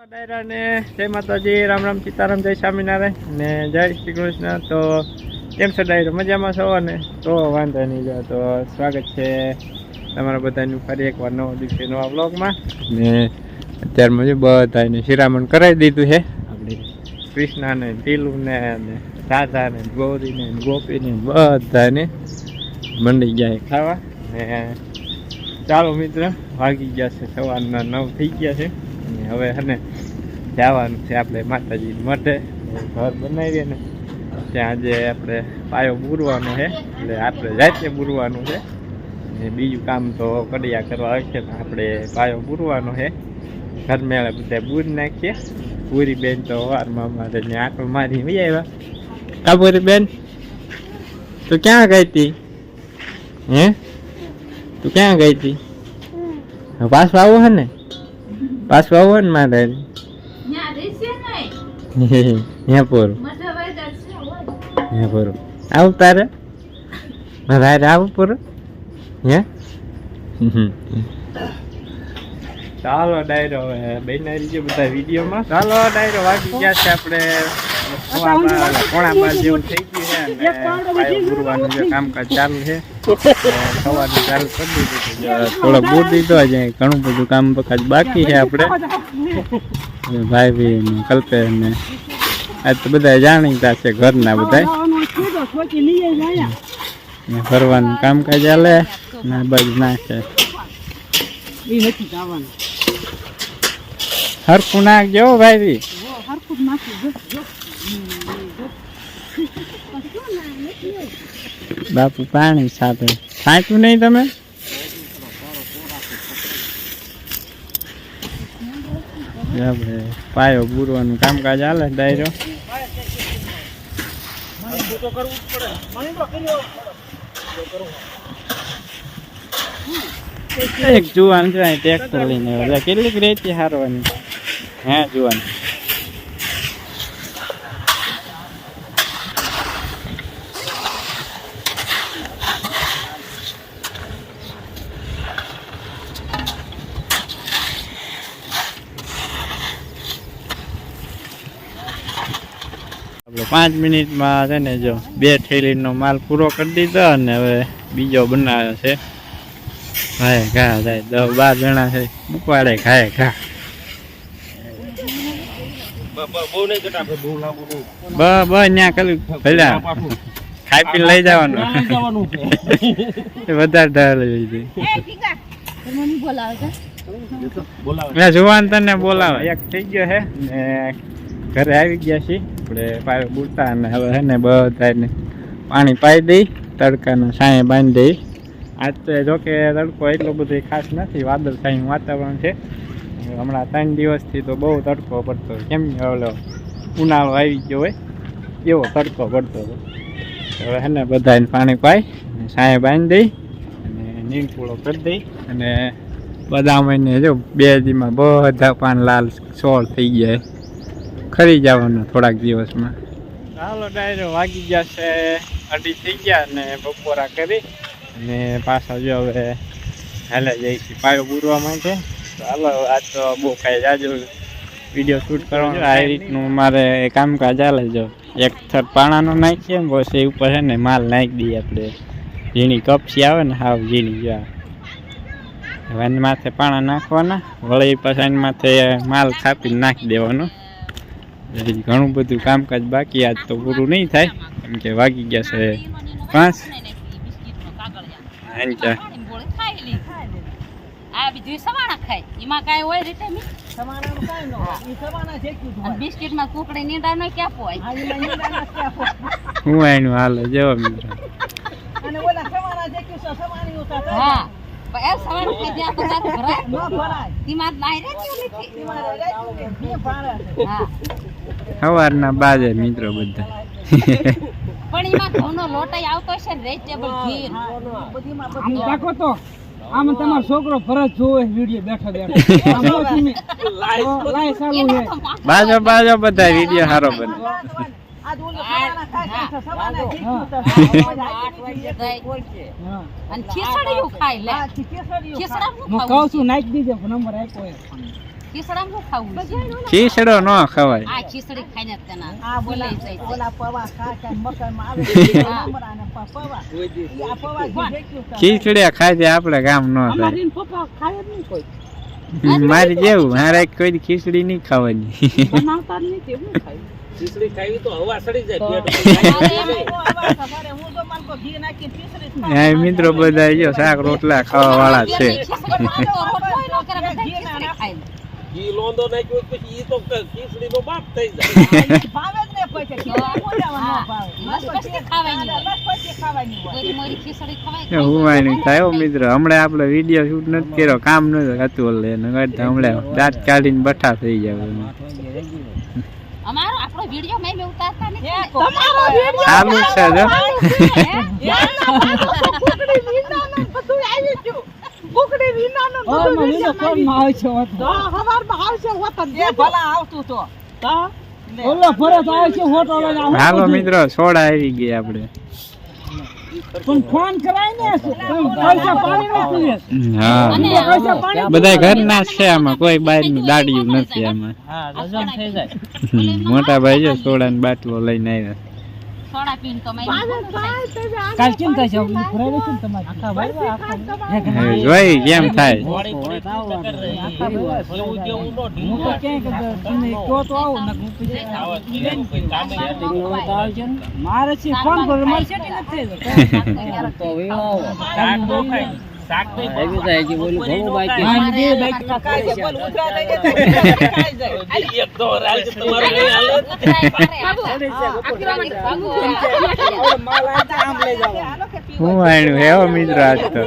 ડાયરાને જય માતાજી, રામ રામ સીતારામ, જય સ્વામિનારાયણ ને જય શ્રી કૃષ્ણ. તો કેમ છો ડાયરો? મજામાં છો? ને તો વાંધો નહીં, જો તો સ્વાગત છે તમારા બધાનું ફરી એકવાર નવો દિવસે નવા બ્લોગમાં ને અત્યારમાં જો બધાને શિરામણ કરાવી દીધું છે. આપણે કૃષ્ણાને ટીલુને ને રાધાને, ગૌરીને ગોપીને બધાને મંડી ગયા ખાવા. ને ચાલો મિત્ર, વાગી ગયા છે, સવારના નવ થઈ ગયા છે. હવે હને જવાનું છે આપણે માતાજી માટે. ઘર બનાવીએ ને ત્યાં આજે આપણે પાયો બૂરવાનો છે. એટલે આપણે જાતે બુરવાનું છે. ને બીજું કામ તો કડિયા કરવા આવશે ને આપણે પાયો બૂરવાનો છે. ઘર મેળે બધા બૂર નાખીએ. પૂરી બેન તો વારમાં અમારે ને આટો મારી વી આવ્યા. કાપુરી બેન? તું ક્યાં ગઈ હતી? હે? તું ક્યાં ગઈ હતી? પાછું આવું હે ને. પાછું આવો ને રહેશે ત્યાં પૂરું. ત્યાં પૂરું. આવું તારે. મારે હારે આવું પૂરું હે ચાલો ડાયરો હવે બેનારી છે બધા વિડીયોમાં. ચાલો ડાયરો વાગી ગયા છે આપણે. પોણા બાર જેવું થઈ ગયું છે અને પૂરવાનું જે કામકાજ ચાલુ છે સવારનું ચાલુ કરી દીધું થોડો બૂર દીધો છે ઘણું બધું કામ કાજ બાકી છે આપણે ભાઈ બી ને કલ્પે ને આજ તો બધા જાણીતા છે ઘરના બધા ફરવાનું કામકાજ ચાલે ને બાજુ નાખે. હરખું નાખજો ભાઈ હરખું બી બાપુ પાણી સાથે. થાક્યું નહીં તમે? આપણે પાયો બુરવાનું કામકાજ હાલે ડાયરો? એક જુવાન છે ટ્રેક્ટર લઈને. કેટલીક રેતી હારવાની? હે જુવાન. આપણે પાંચ મિનિટમાં છે ને જો બે થેલીનો માલ પૂરો કરી દીધો અને હવે બીજો બનાવ્યો છે. ખાય ઘા થાય દસ બાર જણા છે. મુકવાડે ખાય ઘા ખાઈ પી લઈ જવાનું. વધારે? મેં જુવાન તને બોલાવે. એક થઈ ગયો છે ઘરે આવી ગયા છીએ. આપણે પાયો બુરતા અને હવે છે ને બધાને પાણી પાઈ દઈ, તડકાને સાંયે બાંધી દઈ. આજ તો જોકે તડકો એટલો બધો ખાસ નથી વાદળ છાયું વાતાવરણ છે. હમણાં ત્રણ દિવસથી તો બહુ તડકો પડતો. કેમ ઓલો ઉનાળો આવી ગયો હોય, એવો તડકો પડતો હતો હવે છે ને બધાને પાણી પાઈ સાંયે બાંધી દઈ, અને નીંદપૂળો કરી દઈ, અને બદામ મહિને જો બે દીમાં બધા પાન લાલ સોળ થઈ જાય ખરી જવાનું થોડાક દિવસમાં. ચાલો ડાયરો વાગી ગયા છે, અઢી થઈ ગયા ને બપોરા કરી. અને પાછા જો હવે હાલે જઈશું પાયો પૂરવા માટે ચાલો આજ તો બહુ કાંઈ જાજો વીડિયો શૂટ કરવાનો આ રીતનું મારે કામકાજ ચાલે જો. એક થર પાણાનો નાખીએ ને એ ઉપર છે ને માલ નાખી દઈએ આપણે. ઝીણી કપસી આવે ને હાવ ઝીણી જો વન માથે પાણા નાખવાના. વળી પછી માથે માલ થાપીને નાખી દેવાનો. હજી ઘણું બધું કામકાજ બાકી, આજ તો પૂરું નહીં થાય. કેમ કે વાગી ગયા છે પાંચ. હું એનું હાલ જેવો હા. સવારના બાજે મિત્રો બધા. પણ એમાં ઘઉંનો લોટાઈ આવતો છે ને વેજીટેબલ ઘી આમ તાકો તો આમ તમારો છોકરો ફરજ જોવે વીડિયો બેઠો બેઠો. બાજો બાજો બધા વીડિયો સારો બને. જાય. હા. અને ખીચડીયું ખાય લે. ખીચડામાં હું શું કહું છું? નાખી દીજો નંબર આપ્યો શું ખાવું? ખીચડો ન ખવાય. આ ખાઈને ભૂલાઈ જાય છે. આપણે કામ ન થાય. અમારી પપ્પા ખાય જ નહીં કોઈ. મારી જેવું મારે કોઈ ખીચડી નહીં ખાવાની. બનાવતા નહીં તેવું ખાય ખીચડી ખાવી તો હવા સડી જાય હા મિત્રો બધા જો શાક રોટલા ખાવા વાળા છે. લોંદો નાખ્યો પછી ઈ તો ખીચડી નો બાપ થઈ જાય. ભાવે જ ને પછી મોરી ખીચડી ખવાય થાય હો મિત્રો. હમણાં આપણે વીડિયો શૂટ નથી કર્યો કામ નથી હતું એટલે. હમણાં દાંત કાઢીને બઠા થઈ જાય અમારો આપણો વીડિયો મેં મેં ઉતારતા નથી. ને. ચાલુ માં માં. તા? ઓલો આવે છે હોટો લઈને હાલો. મિત્રો સોડા આવી ગયા આપણે. પણ ફોન કરાય ને પૈસા પાડી નો? હા. પૈસા બધા ઘરના જ છે આમાં કોઈ બહારનું દાડિયું નથી આમાં. મોટા ભાઈ જો સોડાની બાટલો લઈને આવ્યા. સોડા પીને તો મેં બોલું થાય. કાલ કેમ થાય છે? આપણે છે તમારે? આખા ભાઈ આખા જોઈ કેમ થાય? મોડી મોડી ટક્કર રહી. એવું જેવું નો હું તો ક્યાંય તમે કહો તો આવો ને હું. મારે છે ફોન કરો મારે સેટિંગ નથી થઈ તો. હું મિત્રો આજ તો.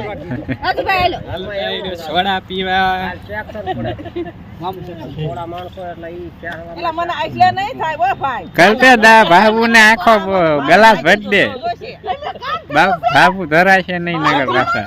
સોડા પીવા. કલ્પે દા બાબુ ને આખો ગલાસ ભટ દે. બાપુ બાબુ ધરાશે નહીં નગર પાછા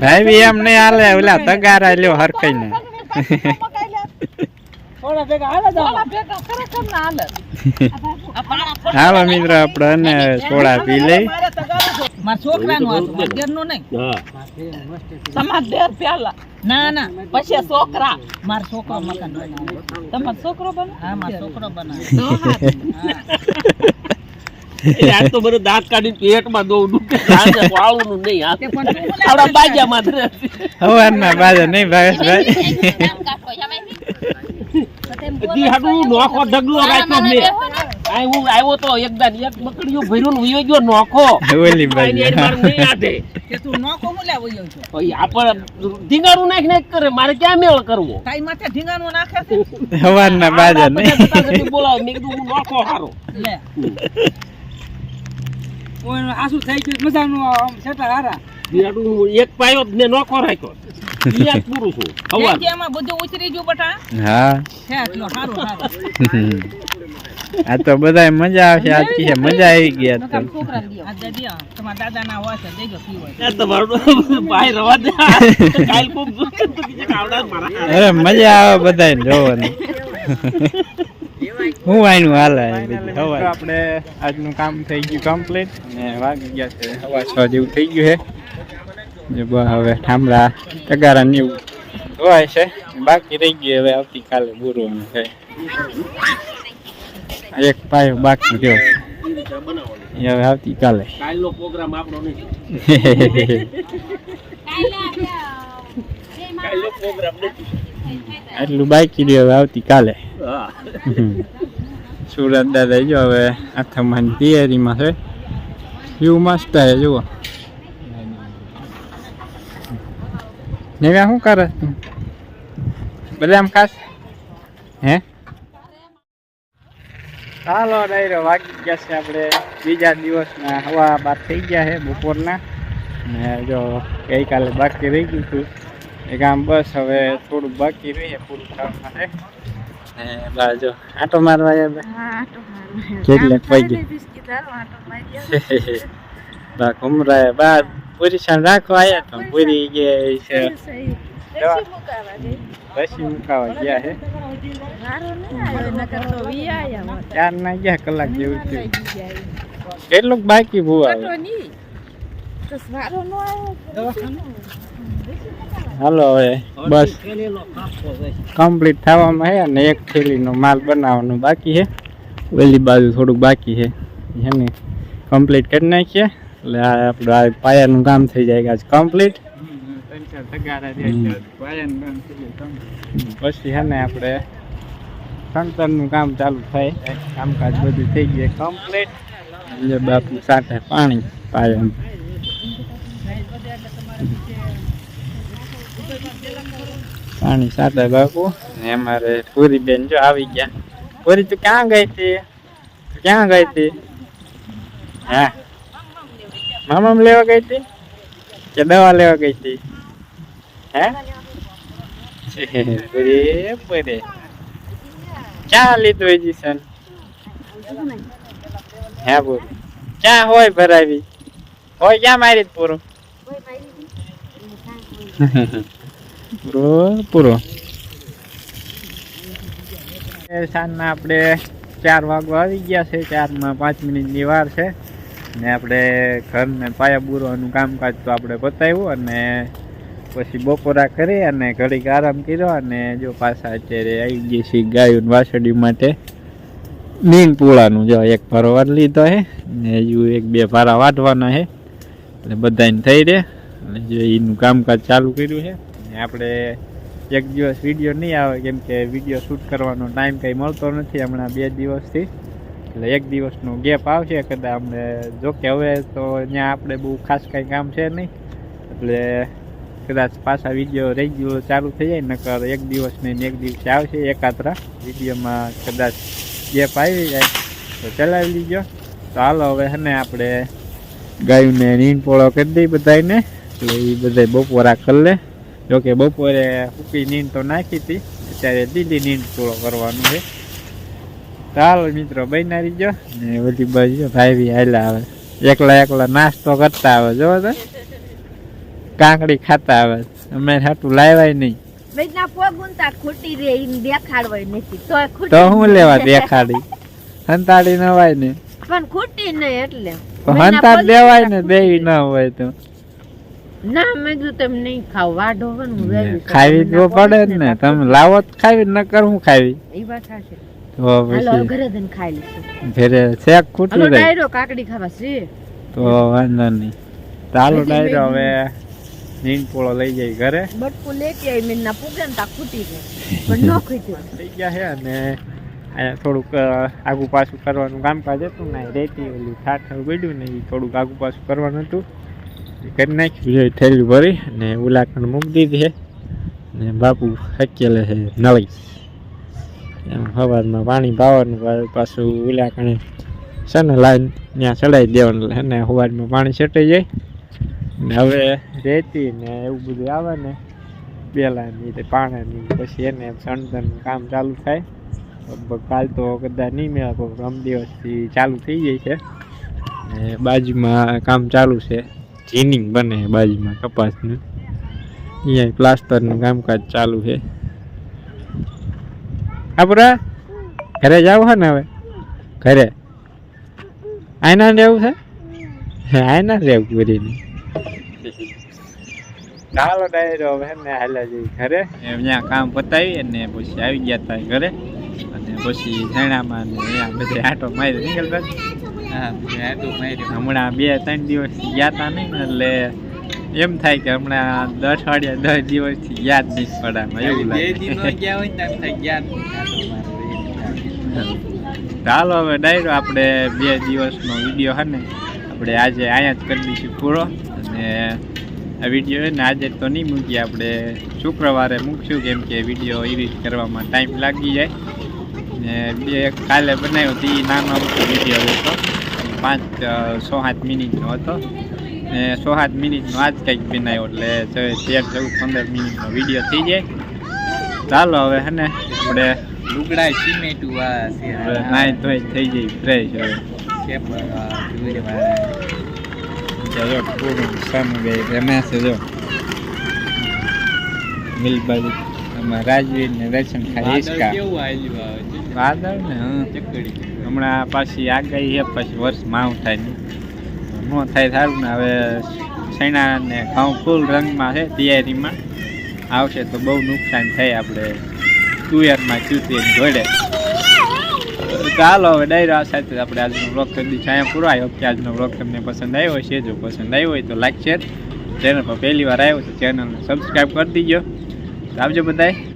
ભાઈ એમ નઈ હાલે ઓલા તગારા લ્યો હરખાઈ ને હાલે જાવ આ પાણા ફોડ- હાલો મિત્રો આપણે સોડા પી લઈ. મારા છોકરાનું હતું મારા દેરનું નહીં. હા. તમારા દેર પ્યાલા. ના ના પછી છોકરા. મારો છોકરો મકાન તમારો છોકરો બને હા મારો છોકરો બનાવે. એટલે આજ તો બધું દાંત કાઢીને પેટમાં દઉં દુખે વાળું નહીં આ. આપણા બાજામાં જ રહે. બાજા નહીં ભાવેશભાઈ દી હાટુ નોખો ઢગલો રાખ્યો મને મેં બેહો ને. આ હું આવ્યો તો એકદમ એક બકડીયું ભર્યું વયો ગયો નોખો. ઓલી એની મારે નહીં. કે તું છો આપણે નાખી નાખ કરે મારે ક્યાં મેળ કરવો? તાઈ માથે ઢીંગાનું નાખે છે? સવારના બાજા નહીં જતા જતી કીધું હું નોખો હારો. લે. કોઈ આસુ થઈ ગયું મજાનું સેટા હારા એક પાયો ને નોખો રાખ્યો. ઈ પૂરું છું. હવાર કેમ બધું ઉતરી ગયું બટા? હા. હે એટલો સારું સારું. આ તો બધા મજા આવશે આજ કે મજા આવી ગયા તો. છોકરાને દ્યો. આ જજો તમારા દાદા ના હોય છે દેજો પીવો. આ ભાઈ રવા દે. કાલ કોક તો બીજે કાવડા મારા અરે મજા આવે બધાને જોવાની. હું આઈનું હાલે આપણે આજનું કામ થઈ ગયું કમ્પ્લીટ ને વાગી ગયા છે હવા છ જેવું થઈ ગયું છે. જે હવે ઠામડા તગારા ને એવું ધોવાય છે. બાકી રહી ગયું હવે આવતીકાલે બુરવાનું છે. એક પાયો બાકી રહ્યો. એ હવે આવતીકાલે. કાલનો પ્રોગ્રામ આપણો નહીં. કાલનો પ્રોગ્રામ આટલું બાકી રહ્યું હવે આવતીકાલે. સુરત દાદા જો હવે. આથમાની તૈયારીમાં છે. વ્યૂ મસ્ત આવે જુઓ. નેવ્યા શું કરે તું? બદામ ખાસ? હે? ચાલો ડાયરો વાગી ગયા છે આપણે બીજા દિવસના હવા બાર થઈ ગયા છે બપોરના. ને જો ગઈકાલે બાકી રહી ગયું હતું. એ કામ બસ હવે થોડું બાકી રહીએ પૂરું થવા માટે. ને બા જો આટો મારવા આવ્યા બા. કેટલે પૈકી બા ઘુમરાય બા પૂરી સાંજ રાખવા આવ્યા તો પૂરી ગયા છે. પછી મુકાવા ગયા છે ચાર ના ગયા કલાક જેવું થયું. કેટલુંક બાકી ભૂવા હાલો હવે બસ. કમ્પ્લીટ થવામાં છે અને એક થેલીનો માલ બનાવવાનો બાકી છે ઓલી બાજુ થોડુંક બાકી છે એને ને કમ્પ્લીટ કરી નાખીએ. એટલે આ આપણું આ પાયાનું કામ થઈ જાય આજ કમ્પ્લીટ પછી હે ને આપણે સંતરનું કામ ચાલુ થાય. કામકાજ બધું થઈ ગયું કમ્પ્લીટ એટલે બાપુ સાથે પાણી, પાયાનું. પાણી સાથે બાપુ. ને અમારે પૂરી બેન જો આવી ગયા. પૂરી, તું ક્યાં ગઈ હતી? ક્યાં ગઈ હતી? હા. મામા લેવા ગઈ હતી? કે દવા લેવા ગઈ હતી? હે? પૂરી ક્યાં લીધું હજી સન હે ક્યાં હોય ભરાવી. હોય ક્યાં મારી પૂરું? પૂરો પૂરો. સાંજના આપણે ચાર વાગવા આવી ગયા છે. ચારમાં પાંચ મિનિટની વાર છે. ને આપણે ઘરને પાયા બુરવાનું કામકાજ તો આપણે પતાવ્યું અને પછી બપોરા કરી અને ઘડીક આરામ કર્યો અને જો પાછા અત્યારે આવી ગઈ છે ગાયું વાસળી માટે. નીંદ પૂળાનું જો એક ભારો વાર લીધો છે ને હજુ એક બે ભારા વાટવાના છે એટલે બધાને થઈ રહે. અને જો એનું કામકાજ ચાલુ કર્યું છે. ને આપણે એક દિવસ વીડિયો નહીં આવે, કેમ કે વીડિયો શૂટ કરવાનો ટાઈમ કંઈ મળતો નથી હમણાં બે દિવસથી. એટલે એક દિવસનો ગેપ આવશે કદાચ અમને જોકે હવે તો ત્યાં આપણે બહુ ખાસ કંઈ કામ છે નહીં. એટલે કદાચ પાછા વીડિયો રેગ્યુલર ચાલુ થઈ જાય, નકર એક દિવસ નહીં એક દિવસે આવશે એકાત્રા. વિડીયોમાં કદાચ ગેપ આવી જાય, તો ચલાવી લીજો. તો હાલો હવે હે ને આપણે ગાયુંને નીંદ પોળો કરી દઈ બધાને એટલે એ બધા બપોરા કરી લે. જોકે બપોરે સૂકી નીંદ તો નાખી હતી, અત્યારે દીદી નીંદ પોળો કરવાનું છે. ચાલો મિત્રો બન્યા રહીજો ને બધી બાજુ ભાઈ બી હાલ્યા આવે. એકલા એકલા નાસ્તો કરતા આવે જો તો. કાંકડી ખાતા આવે. અમે હાટું લાવ્યા નહીં. તો હું લેવા દેખાડી? સંતાડી ન હોય ને. પણ ખોટી નહીં એટલે. સંતાડ દેવાય ને દેવી ન હોય તો. ના મેં કીધું તમે નહીં ખાવ વાઢો તો પડે જ ને. તમે લાવો તો ખાવી ન કર હું ખાવી? એ વાત તો પછી ઘરે જઈને ખાઈ લઈશું. ઘરે શેક ખૂટી રહી ડાયરો કાકડી ખાવા છે. તો વાંધો નહીં. ચાલો ડાયરો હવે પોળો લઈ જાય ઘરે. બટકું લેતી આવી મેં ના પૂગે ને તા ખૂટી ગઈ. પણ ન ખૂટ્યું. થઈ ગયા છે અને અહીંયા થોડુંક આગુ પાછું કરવાનું કામકાજ હતું ને રેતી ઓલું ઠાઠર પડ્યું ને એ થોડુંક આગુ પાછું કરવાનું હતું. કરી નાખ્યું. છે થેલી ભરી ને ઉલાકણ મૂકી દીધી છે. ને બાપુ હકેલે છે નળી. એમ હવારમાં પાણી પાવાનું પાછું પાછું ઉલાકણે છે ને લાઈન, ત્યાં ચડાવી દેવાનું છે ને સવારમાં પાણી છટાઈ જાય. ને હવે રેતી ને એવું બધું આવે ને બેલાની તે પાણાની, પછી એને સણધરનું કામ ચાલુ થાય. લગભગ કાલ તો કદાચ નહીં મેળે કોઈ રમ દિવસથી ચાલુ થઈ જાય છે. ને બાજુમાં કામ ચાલુ છે. જીનિંગ બને બાજુમાં કપાસનું. અહીંયા પ્લાસ્ટરનું કામકાજ ચાલુ છે. આપણે ઘરે જવું હે ને હવે? ઘરે? આયના રહેવું છે? આયના રહેવું પૂરીને ચાલો ડાયરો હવે ને હાલ્યા જઈ ઘરે. ત્યાં કામ પતાવી અને પછી આવી ગયા હતા ઘરે. અને પછી ઝેણામાં ને અહીંયા બધે આટો મારી નીકળતા. હા આટો મારી હમણાં બે ત્રણ દિવસથી ગયા હતા નહીં એટલે એમ થાય કે હમણાં દસ અઠવાડિયા દસ દિવસથી યાદ નહીં પડામાં એવું લાગે. ચાલો હવે ડાયરો આપણે બે દિવસનો વીડિયો હે ને આપણે આજે અહીંયા જ કરી દઈશું પૂરો. અને આ વીડિયો ને આજે તો નહીં મૂકીએ આપણે શુક્રવારે મૂકશું કેમ કે વીડિયો એડિટ કરવામાં ટાઈમ લાગી જાય. ને બે કાલે બનાવ્યો તો નાનો વીડિયો હતો પાંચ સો સાત મિનિટનો હતો. ને સો સાત મિનિટનો આજ કંઈક બનાવ્યો એટલે તેર ચૌદ પંદર મિનિટનો વીડિયો થઈ જાય. ચાલો હવે હે ને આપણે લુગડા સિમેન્ટુ આ છે ધોઈ થઈ જાય ફ્રેશ હવે. વાળા જો પૂરું સામે બે રમે છે જો. મિલબાજુ આમાં રાજવીર ને આવ્યું આવે છે? વાદળ ને હમણાં પાછી આગાહી છે પછી વર્ષ માઉન્ટ થાય ને થાય સારું ને હવે સૈણા ને ઘઉં ફૂલ રંગમાં છે, તૈયારીમાં. આવશે તો બહુ નુકસાન થાય આપણે તુવેરમાં ચૂતી જોડે. ચાલો હવે ડાયરો આ સાથે આપણે આજનો બ્લોગ કરી અહીંયા પૂરો આવ્યો કે આજનો બ્લોગ તમને પસંદ આવ્યો છે જો પસંદ આવ્યો હોય તો લાઈક શેર ચેનલ પર પહેલી વાર આવ્યો તો ચેનલને સબસ્ક્રાઈબ કરી દીજો. આવજો બધાય.